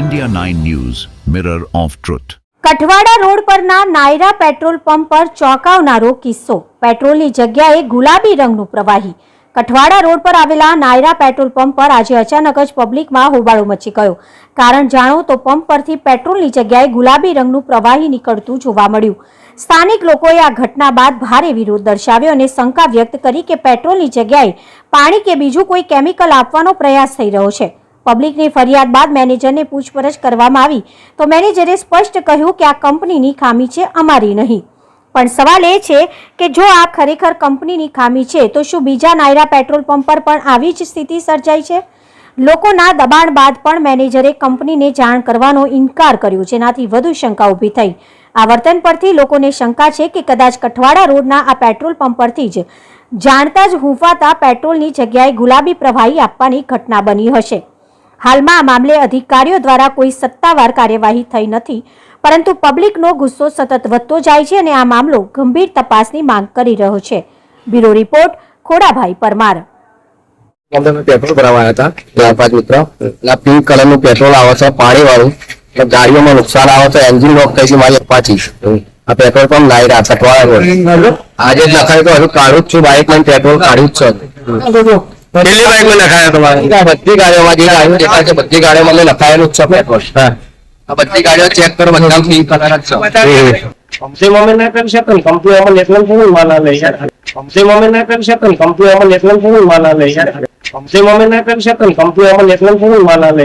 India 9 News, Mirror of Truth. Kathwada road પરના Nayara petrol pump પર ચોંકાવનારો કિસ્સો. પેટ્રોલની જગ્યાએ ગુલાબી રંગનું પ્રવાહી. કઠવાડા રોડ પર આવેલા નાયરા પેટ્રોલ પંપ પર આજે અચાનક જ પબ્લિકમાં હોબાળો મચી ગયો. કારણ જાણો તો પંપ પરથી પેટ્રોલની જગ્યાએ ગુલાબી રંગનું પ્રવાહી નીકળતું જોવા મળ્યું. સ્થાનિક લોકોએ આ ઘટના બાદ ભારે વિરોધ દર્શાવ્યો અને શંકા વ્યક્ત કરી કે પેટ્રોલની જગ્યાએ પાણી કે બીજું કોઈ કેમિકલ આપવાનો પ્રયાસ થઈ રહ્યો છે. પબ્લિકની ફરિયાદ બાદ મેનેજરને પૂછપરછ કરવામાં આવી. તો મેનેજરે સ્પષ્ટ કહ્યું કે આ કંપનીની ખામી છે, અમારી નહીં. પણ સવાલ એ છે કે જો આ ખરેખર કંપનીની ખામી છે, તો શું બીજા નાયરા પેટ્રોલ પંપ પર પણ આવી જ સ્થિતિ સર્જાઈ છે? લોકોના દબાણ બાદ પણ મેનેજરે કંપનીને જાણ કરવાનો ઇનકાર કર્યો, જેનાથી વધુ શંકા ઊભી થઈ. આ વર્તન પરથી લોકોને શંકા છે કે કદાચ કઠવાડા રોડના આ પેટ્રોલ પંપ પરથી જ જાણતા જ હુંફાતા પેટ્રોલની જગ્યાએ ગુલાબી પ્રવાહી આપવાની ઘટના બની હશે. હાલમાં આ મામલે અધિકારીઓ દ્વારા કોઈ સત્તાવાર કાર્યવાહી થઈ નથી, પરંતુ પબ્લિકનો ગુસ્સો સતત વધતો જાય છે અને આ મામલો ગંભીર તપાસની માંગ કરી રહ્યો છે. Bureau report, Khodabhai Parmar. Petrol ભરાવા હતા. ચાર પાંચ મિત્રો પિંક કલરનું પેટ્રોલ આવે છે પાણી વાળું તો ગાડીઓમાં નુકસાન આવે છે, એન્જિન લોક થઈ છે, મારી અપાચી આ પેટ્રોલ પંપ લાયરા સટવાળા રોડ આજે લખાયું તો હજુ કાઢું જ છું બાઇક લઈને પેટ્રોલ કાઢ્યું જ છે. કેટલી બાઇકમાં લખાયા તમારે બધી ગાડીઓમાં જે ગાડીઓ દેખાય છે બધી ગાડીઓમાં મેં લખાયેલું જ છે પેટ્રોલ આ બધી ગાડીઓ ચેક કરો બધા પિંક કલર જ છે. કંપની મમ્મી ના કરી શકે કંપની અમને એટલા થોડું માલા લે યાર કંપની મમ્મી ના કરી શકે કંપની અમને એટલા થોડું માલા લે યાર કંપની મમ્મી ના કરી શકે કંપની અમને એટલા થોડું માલા લે